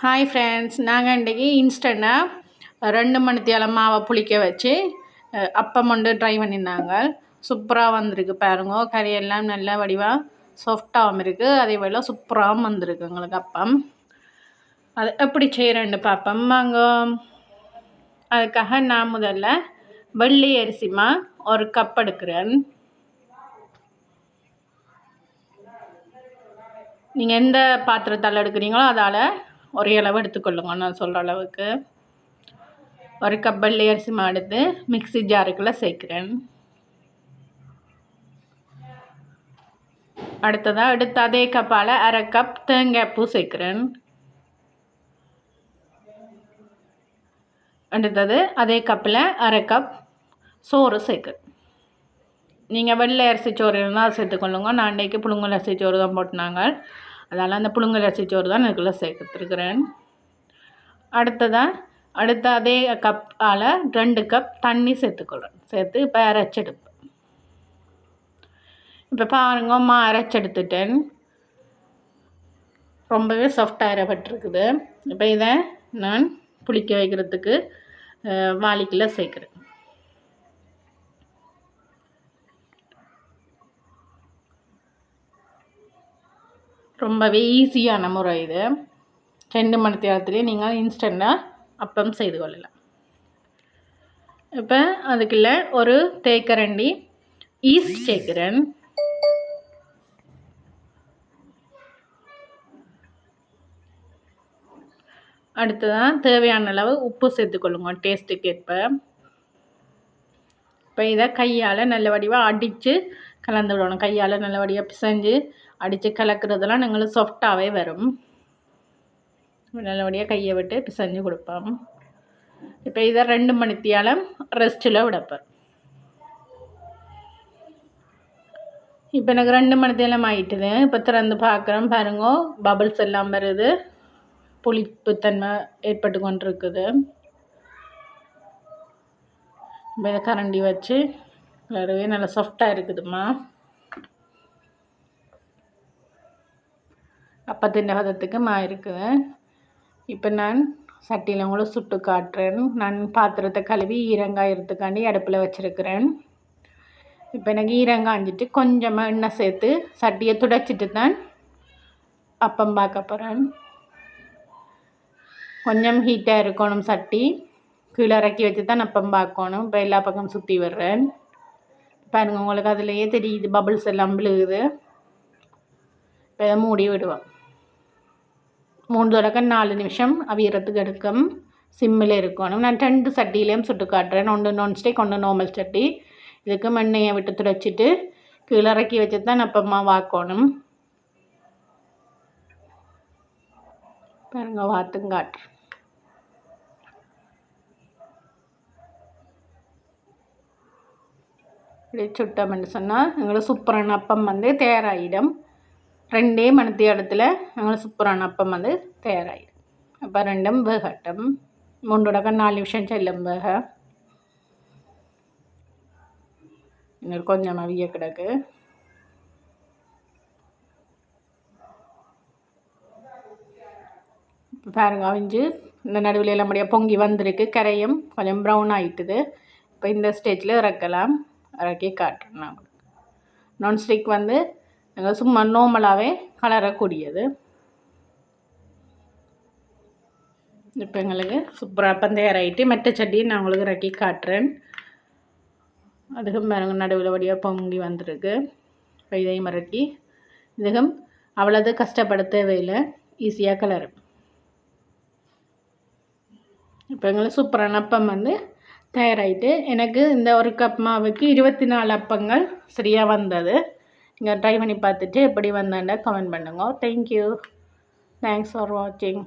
Hi friends நாங்கள் இன்றைக்கி இன்ஸ்டண்ட்டாக ரெண்டு மணித்தியால மாவை புளிக்க வச்சு அப்பம் கொண்டு ட்ரை பண்ணியிருந்தாங்க. சூப்பராக வந்திருக்கு பாருங்க. கறியெல்லாம் நல்லா வடிவாக சாஃப்டாகவும் இருக்குது அதே போல் சூப்பராகவும் வந்திருக்கு எங்களுக்கு அப்பம். அது எப்படி செய்கிறேன்னு பார்ப்போம். வாங்க. அதுக்காக நான் முதல்ல வெள்ளி அரிசிமா ஒரு கப் எடுக்கிறேன். நீங்கள் எந்த பாத்திரத்தால் எடுக்கிறீங்களோ அதால் ஒரே அளவு எடுத்துக்கொள்ளுங்க நான் சொல்கிற அளவுக்கு. ஒரு கப் அரிசி எடுத்து மிக்சி ஜாருக்குள்ளே சேர்க்குறேன். அடுத்ததாக எடுத்து அதே கப்பால் அரை கப் தேங்காய் பூ சேர்க்குறேன். அடுத்தது அதே கப்பில் அரை கப் சோறு சேர்க்குறேன். நீங்கள் வெள்ளை அரிசி சோறு இருந்தால் சேர்த்துக்கொள்ளுங்க. நான் இன்றைக்கி புழுங்கல் அரிசி சோறு தான் போட்டினாங்க. அதனால் அந்த புழுங்கலரிசி சோறு தான் இதுக்குள்ளே சேர்த்துருக்குறேன் அடுத்ததாக அடுத்த அதே கப்பால் ரெண்டு கப் தண்ணி சேர்த்துக்கொள்கிறேன் சேர்த்து இப்போ அரைச்செடுப்பேன். இப்போ பாருங்க அம்மா அரைச்செடுத்துட்டேன். ரொம்பவே சாஃப்டாக அரைப்பட்டிருக்குது இப்போ இதை நான் புளிக்க வைக்கிறதுக்கு வாளிக்குள்ளே சேர்க்குறேன். ரொம்பவே ஈஸியான முறை இது. ரெண்டு மணி நேரத்துலேயே நீங்கள் இன்ஸ்டண்ட்டாக அப்பம் செய்து கொள்ளலாம். இப்போ அதுக்குள்ள ஒரு தேக்கரண்டி ஈஸ்ட் சேர்க்குறேன் அடுத்ததான் தேவையான அளவு உப்பு சேர்த்துக்கொள்ளுங்க டேஸ்ட்டுக்கு ஏற்ப. இப்போ இதை கையால் நல்ல வடிவாக அடித்து கலந்து விடணும் கையால் நல்ல வடிவாக பிசைஞ்சு அடித்து கலக்கிறதெல்லாம் நாங்களும் சாஃப்டாகவே வரும். நல்லபடியாக கையை விட்டு பிசைஞ்சு கொடுப்போம். இப்போ இதை ரெண்டு மணித்தியாலம் ரெஸ்ட்டில் விடப்பேன் இப்போ எனக்கு ரெண்டு மணித்தியாலம் ஆகிட்டுது இப்போ திறந்து பார்க்குறோம் பாருங்க பபுள்ஸ் எல்லாம் வருது. புளிப்புத்தன்மை ஏற்பட்டு கொண்டிருக்குது. இப்போ இதை கரண்டி வச்சு வரவே நல்லா சாஃப்டாக இருக்குதுமா அப்பத்தின் பதத்துக்கு மா இப்போ நான் சட்டியில் கூட சுட்டு காட்டுறேன். நான் பாத்திரத்தை கழுவி ஈரங்காயறதுக்காண்டி அடுப்பில் வச்சுருக்கிறேன். இப்போ எனக்கு ஈரங்காஞ்சிட்டு கொஞ்சமாக எண்ணெய் சேர்த்து சட்டியை துடைச்சிட்டு தான் அப்பம் பார்க்க போகிறேன் கொஞ்சம் ஹீட்டாக இருக்கணும் சட்டி. கீழே இறக்கி வச்சு தான் அப்பம் பார்க்கணும். இப்போ எல்லா பக்கம் சுற்றி விடுறேன் பாருங்கள் உங்களுக்கு அதுலேயே தெரியுது பபுள்ஸ் எல்லாம் விழுகுது. இப்போ மூடி விடுவேன் மூணு தொடக்க நாலு நிமிஷம் அவியறதுக்கு எடுக்கும். சிம்மில் இருக்கணும். நான் ரெண்டு சட்டியிலையும் சுட்டு காட்டுறேன். ஒன்று நான்ஸ்டிக் ஒன்று நார்மல் சட்டி. இதுக்கு மண்ணையை விட்டு துடைச்சிட்டு கீழே இறக்கி வச்சு தான் அப்பமா வாக்கணும். பாருங்க வாத்தும் காட்டுறேன் இப்படி சுட்டோம்னு சொன்னால் எங்களை சூப்பரான அப்பம் வந்து தேராயிடும் ரெண்டே மணத்தி இடத்துல ഞങ്ങൾ സൂപ്പറാണ് അപ്പം അത് തയ്യാറായി അപ്പോൾ രണ്ടും വേകട്ടും മുണ്ടുടക്കം നാല് നിമിഷം ചെല്ലും വേക இன்னொரு கொஞ்சம் அவிய கிடக்கு பாருங்க அவிஞ்சு இந்த நடுவில் எல்லாம் முடியாக பொங்கி வந்திருக்கு கரையும் கொஞ்சம் ப்ரௌன் ஆகிட்டுது இப்போ இந்த ஸ்டேஜில் இறக்கலாம் இறக்கி காட்டுறேன் நான்ஸ்டிக் வந்து சும்மா நார்மலாகவே கலரக்கூடியது. இப்போ எங்களுக்கு சூப்பராக பந்தய தயாராகிட்டு மெட்ட நான் உங்களுக்கு இறக்கி காட்டுறேன். அதுக்கும் பாருங்க நடுவில் வழியாக பொங்கி வந்திருக்கு. இப்போ இதையும் இறக்கி இதுக்கும் அவ்வளோது கஷ்டப்பட தேவையில்லை. ஈஸியாக கலரும் இப்போ எங்களுக்கு சூப்பரான அப்பம் வந்து தயாராகிட்டு எனக்கு இந்த ஒரு கப் மாவுக்கு இருபத்தி நாலு அப்பங்கள் சரியாக வந்தது. நீங்கள் ட்ரை பண்ணி பார்த்துட்டு எப்படி வந்தேன்டா கமெண்ட் பண்ணுங்க. தேங்க்யூ தேங்க்ஸ் ஃபார் வாட்சிங்